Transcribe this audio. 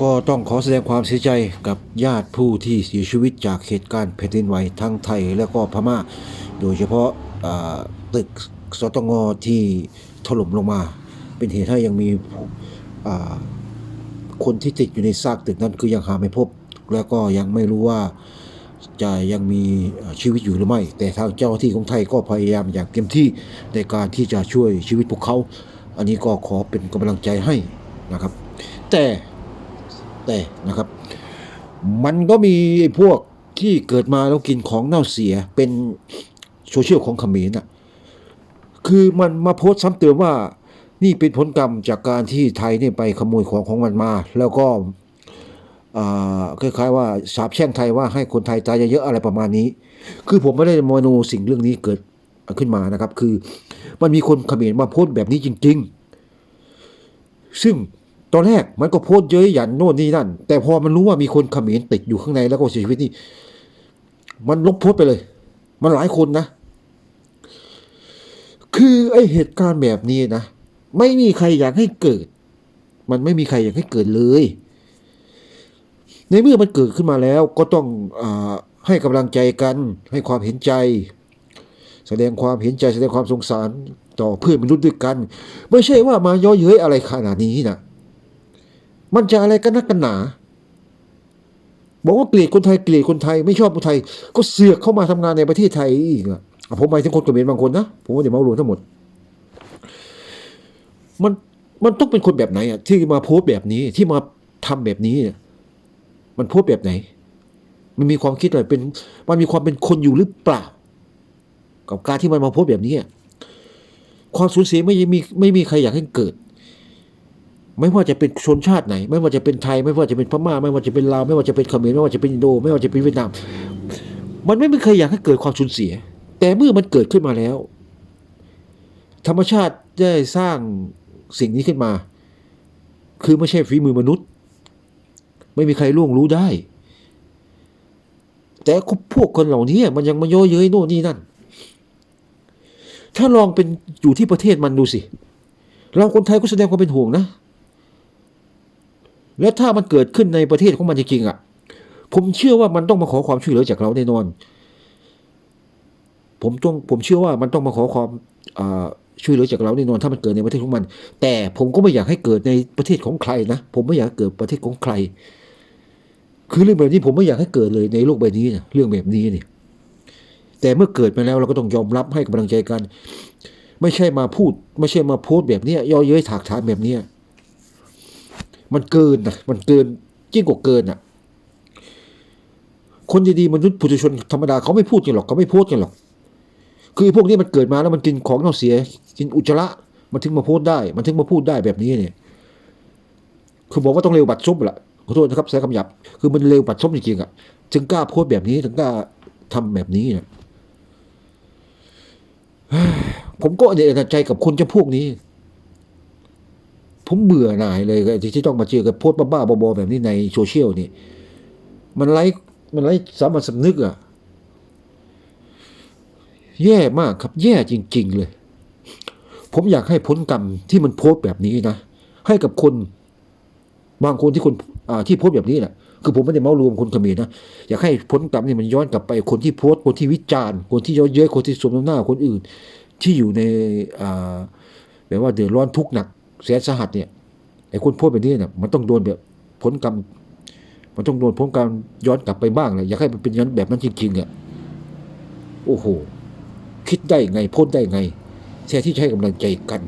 ก็ต้องขอแสดงความเสียใจกับญาติผู้ที่เสียชีวิตจากเหตุการณ์แผ่นดินไหวทั้งไทยและก็พม่า โดยเฉพาะตึกสตงที่ถล่มลงมา เป็นเหตุให้ยังมีคนที่ติดอยู่ในซากตึกนั้นคือยังหาไม่พบ แล้วก็ยังไม่รู้ว่าจะยังมีชีวิตอยู่หรือไม่ แต่ทางเจ้าหน้าที่ของไทยก็พยายามอย่างเต็มที่ในการที่จะช่วยชีวิตพวกเขา อันนี้ก็ขอเป็นกำลังใจให้นะครับ แต่ แต่นะครับ มันก็มีพวกที่เกิดมาแล้วกินของเน่าเสียเป็นโซเชียลของเขมรน่ะคือมันมาโพสต์ซ้ำเติมว่านี่เป็นผลกรรมจากการที่ไทยเนี่ยไปขโมยของของมันมา แล้วก็คล้ายๆว่าสาบแช่งไทยว่าให้คนไทยตายเยอะๆอะไรประมาณนี้ คือผมไม่ได้มโนสิ่งเรื่องนี้เกิดขึ้นมานะครับ คือมันมีคนเขมรมาโพสต์แบบนี้จริง ๆ ซึ่ง ตอนแรกมันก็โพสเย้ยหยันโน่นนี่นั่น แต่พอมันรู้ว่ามีคนเขมรติดอยู่ข้างในแล้วก็เสียชีวิตนี่ มันลบโพสไปเลย มันหลายคนนะ คือไอเหตุการณ์แบบนี้นะ ไม่มีใครอยากให้เกิด มันไม่มีใครอยากให้เกิดเลย ในเมื่อมันเกิดขึ้นมาแล้วก็ต้องอให้กำลังใจกัน ให้ความเห็นใจ แสดงความเห็นใจแสดงความสงสารต่อเพื่อนมนุษย์ด้วยกัน ไม่ใช่ว่ามาย่อเย้ยอะไรขนาดนี้นะ มันจะอะไรกันนักกันหนา บอกว่าเกลียดคนไทยเกลียดคนไทยไม่ชอบคนไทย ก็เสือกเข้ามาทำงานในประเทศไทยอีกอะอะผมหมายถึงคนเขมรบางคนนะผมไม่ได้เมารวมทั้งหมด มันมันต้องเป็นคนแบบไหนอะที่มาโพสแบบนี้ที่มาทำแบบนี้เนี่ยมันโพสแบบไหน มันมีความคิดอะไรเป็น มันมีความเป็นคนอยู่หรือเปล่า กับการที่มันมาโพสแบบนี้อะความสูญเสียไม่มีไม่มีใครอยากให้เกิด ไม่ว่าจะเป็นชนชาติไหน ไม่ว่าจะเป็นไทย ไม่ว่าจะเป็นพม่า ไม่ว่าจะเป็นลาว ไม่ว่าจะเป็นเขมรไม่ว่าจะเป็นอินโด ไม่ว่าจะเป็นเวียดนาม มันไม่มีใครอยากให้เกิดความสูญเสีย แต่เมื่อมันเกิดขึ้นมาแล้ว ธรรมชาติได้สร้างสิ่งนี้ขึ้นมา คือไม่ใช่ฝีมือมนุษย์ ไม่มีใครล่วงรู้ได้ แต่พวกคนเหล่านี้มันยังมาโยเย้ยโน่นนี่นั่น ถ้าลองเป็นอยู่ที่ประเทศมันดูสิ เราคนไทยก็แสดงความเป็นห่วงนะ แล้วถ้ามันเกิดขึ้นในประเทศของมันจริงๆอะ ผมเชื่อว่ามันต้องมาขอความช่วยเหลือจากเราแน่นอน ผมต้องผมเชื่อว่ามันต้องมาขอความอ่าช่วยเหลือจากเราแน่นอนถ้ามันเกิดในประเทศของมัน แต่ผมก็ไม่อยากให้เกิดในประเทศของใครนะผมไม่อยากเกิดประเทศของใคร คือเรื่องแบบนี้ผมไม่อยากให้เกิดเลยในโลกใบนี้นะเรื่องแบบนี้นี่แต่เมื่อเกิดมาแล้วเราก็ต้องยอมรับให้กำลังใจกัน ไม่ใช่มาพูด ไม่ใช่มาโพสต์แบบนี้ย่อเย้ยถากถางแบบนี้ มันเกินนะมันเกินยิ่งกว่าเกินอะ คนดีๆมนุษย์ปุถุชนธรรมดาเขาไม่พูดกันหรอกเขาไม่โพสต์กันหรอก คือพวกนี้มันเกิดมาแล้วมันกินของเน่าเสีย กินอุจจาระมันถึงมาโพสต์ได้ มันถึงมาพูดได้แบบนี้เนี่ย คือบอกว่าต้องเร็วบัดซบแหละขอโทษนะครับใช้คำหยาบคือมันเร็วบัดซบจริงๆอะถึงกล้าโพสต์แบบนี้ถึงกล้าทำแบบนี้เนี่ยผมก็เอะใจกับคนจะพวกนี้ ผมเบื่อหน่ายเลยที่ที่ต้องมาเจอกับโพสบ้าๆบอๆแบบนี้ในโซเชียลนี่ มันไร้มันไร้สามัญสำนึกอะแย่มากครับ แย่จริง ๆ เลย ผมอยากให้พ้นกรรมที่มันโพสแบบนี้นะ ให้กับคน บางคนที่คนอ่าที่โพสแบบนี้แหละคือผมไม่ได้เมารวมคนเขมรนะอยากให้พ้นกรรมนี่มันย้อนกลับไปคนที่โพสคนที่วิจารณ์ คนที่เย้อเย้ยคนที่สมน้ำหน้าคนอื่น ที่อยู่ในอ่าแบบว่าเดือดร้อนทุกข์หนัก แสนสหัสเนี่ยไอ้คนพูดแบบนี้เนี่ยมันต้องโดนแบบพ้นกรรมมันต้องโดนพ้นกรรมย้อนกลับไปบ้างเลยอยากให้มันเป็นย้อนแบบนั้นจริงๆอะโอ้โหคิดได้ไงพูดได้ไงแท้ที่ใช้กำลังใจกัน